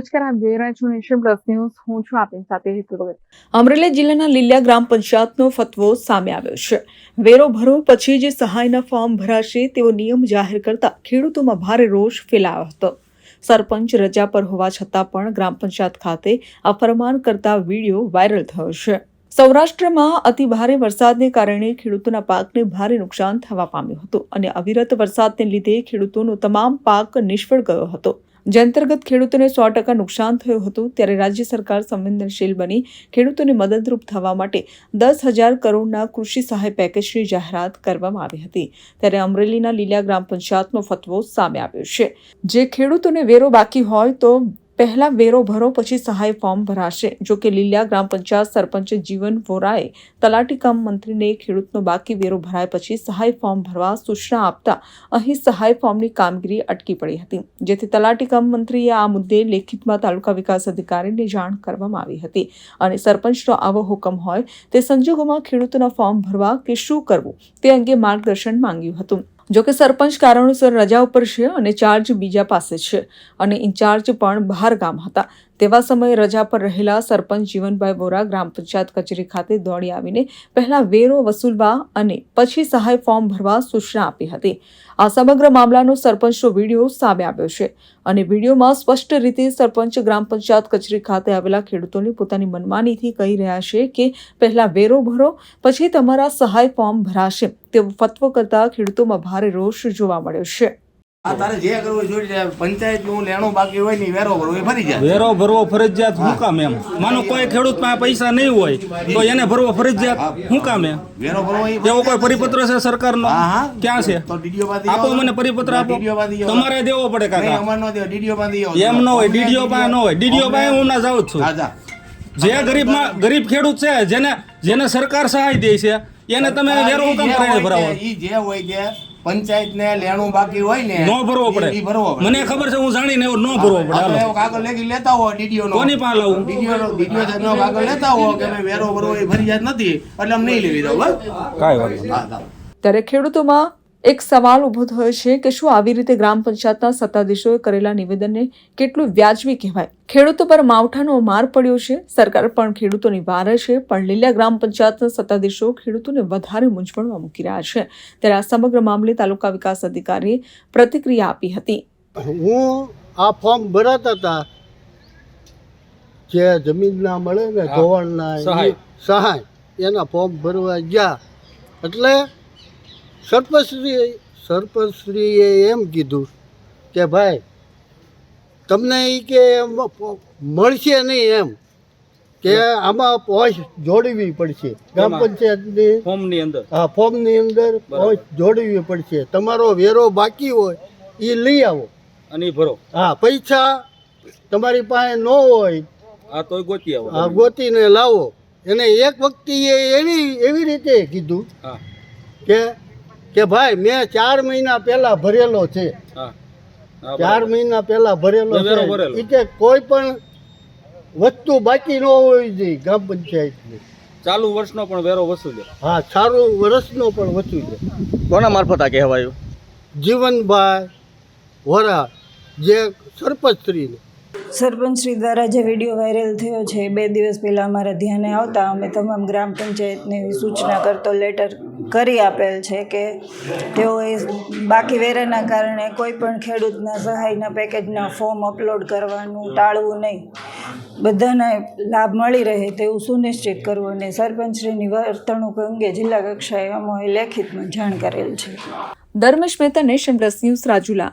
નમસ્કાર આપ જોઈ નેશન પ્લસ ન્યૂઝ હું છું આપની સાથે હેતુ ભગત અમરેલી જિલ્લાના લીલિયા ગ્રામ પંચાયતનો ફતવો સામે આવ્યો છે. વેરો ભરો પછી જે સહાયના ફોર્મ ભરાશે તેવો નિયમ જાહેર કરતા ખેડૂતોમાં ભારે રોષ ફેલાયો હતો. સરપંચ રજા પર હોવા છતાં પણ ગ્રામ પંચાયત ખાતે અપમાન કરતા વીડિયો વાયરલ થયો છે. સૌરાષ્ટ્રમાં અતિ ભારે વરસાદને કારણે ખેડૂતોના પાકને ભારે નુકસાન થવા પામ્યું હતું અને અવિરત વરસાદને લીધે ખેડૂતોનો તમામ પાક નિષ્ફળ ગયો હતો. જે અંતર્ગત ખેડૂતોને સો ટકા નુકસાન થયું હતું, ત્યારે રાજ્ય સરકાર સંવેદનશીલ બની ખેડૂતોને મદદરૂપ થવા માટે દસ હજાર કરોડના કૃષિ સહાય પેકેજની જાહેરાત કરવામાં આવી હતી. ત્યારે અમરેલીના લીલા ગ્રામ પંચાયતનો ફતવો સામે આવ્યો છે. જે ખેડૂતોને વેરો બાકી હોય તો પહેલા વેરો ભરો પછી સહાય ફોર્મ ભરાશે. જો કે લીલિયા ગ્રામ પંચાયત સરપંચ જીવન વોરાએ તલાટી કામ મંત્રીને ખેડૂતનો બાકી વેરો ભરાય પછી સહાય ફોર્મ ભરવા સૂચના આપતા અહીં સહાય ફોર્મની કામગીરી અટકી પડી હતી. જેથી તલાટી કામ મંત્રીએ આ મુદ્દે લેખિતમાં તાલુકા વિકાસ અધિકારીને જાણ કરવામાં આવી હતી. અને સરપંચનો આવો હુકમ હોય તે સંજોગોમાં ખેડૂતોના ફોર્મ ભરવા કે શું કરવું તે અંગે માર્ગદર્શન માંગ્યું હતું. જો કે સરપંચ કારણોસર રજા ઉપર છે અને ચાર્જ બીજા પાસે છે અને ઇન્ચાર્જ પણ બહાર ગામ હતા. તેવા સમયે રજા પર રહેલા સરપંચ જીવનભાઈ બોરા ગ્રામ પંચાયત કચેરી ખાતે દોડી આવીને પહેલા વેરો વસૂલવા અને પછી સહાય ફોર્મ ભરવા સૂચના આપી હતી. આ સમગ્ર મામલાનો સરપંચનો વીડિયો સામે આવ્યો છે અને વિડીયોમાં સ્પષ્ટ રીતે સરપંચ ગ્રામ પંચાયત કચેરી ખાતે આવેલા ખેડૂતોને પોતાની મનમાનીથી કહી રહ્યા છે કે પહેલા વેરો ભરો, પછી તમારા સહાય ફોર્મ ભરાશે તેવો ફતવો કરતા ખેડૂતોમાં ભારે રોષ જોવા મળ્યો છે. તારે જે કરવું જોઈ લે. પંચાયતનું લેણું બાકી હોય ને વેરો ભરવો એ ભરી જાય. વેરો ભરવો ફરજિયાત શું કામ એમ? માનો કોઈ ખેડૂત પાસે પૈસા નહીં હોય તો એને ભરવો ફરજિયાત. શું કામ એમ? વેરો ભરવો એવો કોઈ પરિપત્ર છે સરકારનો. ક્યાં છે? તો ડીડીઓ બાંધી આપો મને પરિપત્ર આપો. તમારે દેવો પડે કાકા. અમાર નો દેવો, ડીડીઓ બાંધી એમ ન હોય ડીડીઓ પાસે ન હોય. ડીડીઓ પાસે હું ના જાઉં છું. જા. ગરીબમાં ગરીબ ખેડૂત છે જેને જેને સરકાર સહાય દે છે એને તમે વેરો કામ ભરાવો. જે હોય તે પંચાયત ને લેણું બાકી હોય ને ન ભરવો પડે. ભરવો પડે. મને ખબર છે હું જાણીને એવો નો ભરવો પડે. હાલો. કાગળ લેખી લેતા હો ડીડીઓ નો કોની પાસે લાવું? ડીડીઓ નો ડીડીઓ સાહેબ નો કાગળ લેતા હો કે ભાઈ વેરો ભરવો એ ફરજિયાત નથી એટલે અમે નહીં લેવી દઉં બસ. કાઈ વાત. ત્યારે ખેડૂતોમાં એક સવાલ ઊભો થયો છે કે શું આવી રીતે ગ્રામ પંચાયતના સત્તાધીશોએ કરેલા નિવેદનને કેટલું વ્યાજબી કહેવાય? ખેડૂતો પર માવઠાનો માર પડ્યો છે. સરકાર પણ ખેડૂતોની વારે છે પણ લીલા ગ્રામ પંચાયતના સત્તાધીશો ખેડૂતોને વધારે મૂંઝવણમાં મૂકી રહ્યા છે. ત્યારે આ સમગ્ર મામલે તાલુકા વિકાસ અધિકારીએ પ્રતિક્રિયા આપી હતી. હું આ ફોર્મ ભરાતા હતા જે જમીનના મળે ને ધોવાણના સહાય. સહાય એના ફોર્મ ભરવા ગયા. એટલે સરપંચશ્રી સરપંચશ્રીએ એમ કીધું કે ભાઈ તમને એ કે મળશે નહીં એમ કે આમાં પોસ્ટ જોડવી પડશે. ગ્રામ પંચાયતની ફોર્મની અંદર. હા ફોર્મની અંદર પોસ્ટ જોડવી પડશે. તમારો વેરો બાકી હોય એ લઈ આવો. અને ભરો. હા પૈસા તમારી પાસે ન હોય આ તો ગોતી આવો. હા ગોતીને લાવો. એને એક વખતે એવી એવી રીતે કીધું કે કે ભાઈ મેં ચાર મહિના પહેલા ભરેલો છે. ચાર મહિના પહેલા ભરેલો વેરો છે. કે કોઈ પણ વસ્તુ બાકી ન હોવી જોઈએ ગ્રામ પંચાયતની. ચાલુ વર્ષનો પણ વેરો વસૂલ્યો હા સારું વર્ષનો પણ વચું છે. કોના મારફત આ કહેવાયું? જીવનભાઈ વરા જે સરપંચશ્રીને. સરપંચ શ્રી દ્વારા જે વીડિયો વાયરલ થયો છે, બે દિવસ પહેલાં અમારા ધ્યાને આવતા અમે તમામ ગ્રામ પંચાયતને સૂચના કરતો લેટર કરી આપેલ છે કે તેઓએ બાકી વેરાના કારણે કોઈ પણ ખેડૂતના સહાયના પેકેજના ફોર્મ અપલોડ કરવાનું ટાળવું નહીં. બધાને લાભ મળી રહે તેવું સુનિશ્ચિત કરવું અને સરપંચશ્રીની વર્તણૂક અંગે જિલ્લા કક્ષાએ અમોએ લેખિતમાં જાણ કરેલ છે. Dharmesh Mehta, Nation Plus News Rajula.